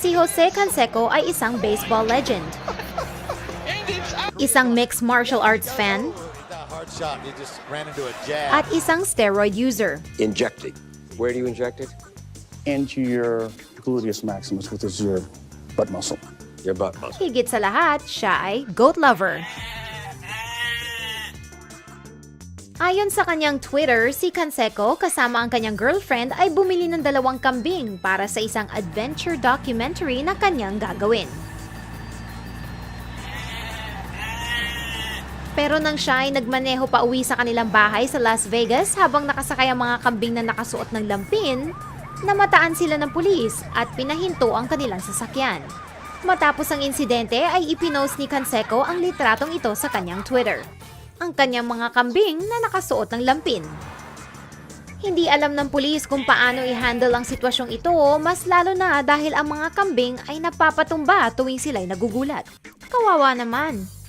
Si Jose Canseco ay isang baseball legend. Isang mixed martial arts fan at isang steroid user. Injecting. Where do you inject it? into your gluteus maximus, which is your butt muscle. Your butt muscle. Higit sa lahat, siya ay goat lover. Ayon sa kanyang Twitter, si Canseco kasama ang kanyang girlfriend ay bumili ng dalawang kambing para sa isang adventure documentary na kanyang gagawin. Pero nang siya ay nagmaneho pa uwi sa kanilang bahay sa Las Vegas habang nakasakay ang mga kambing na nakasuot ng lampin, namataan sila ng pulis at pinahinto ang kanilang sasakyan. Matapos ang insidente ay ipinost ni Canseco ang litratong ito sa kanyang Twitter. Ang kanyang mga kambing na nakasuot ng lampin. Hindi alam ng pulis kung paano i-handle ang sitwasyong ito, mas lalo na dahil ang mga kambing ay napapatumba tuwing sila'y nagugulat. Kawawa naman.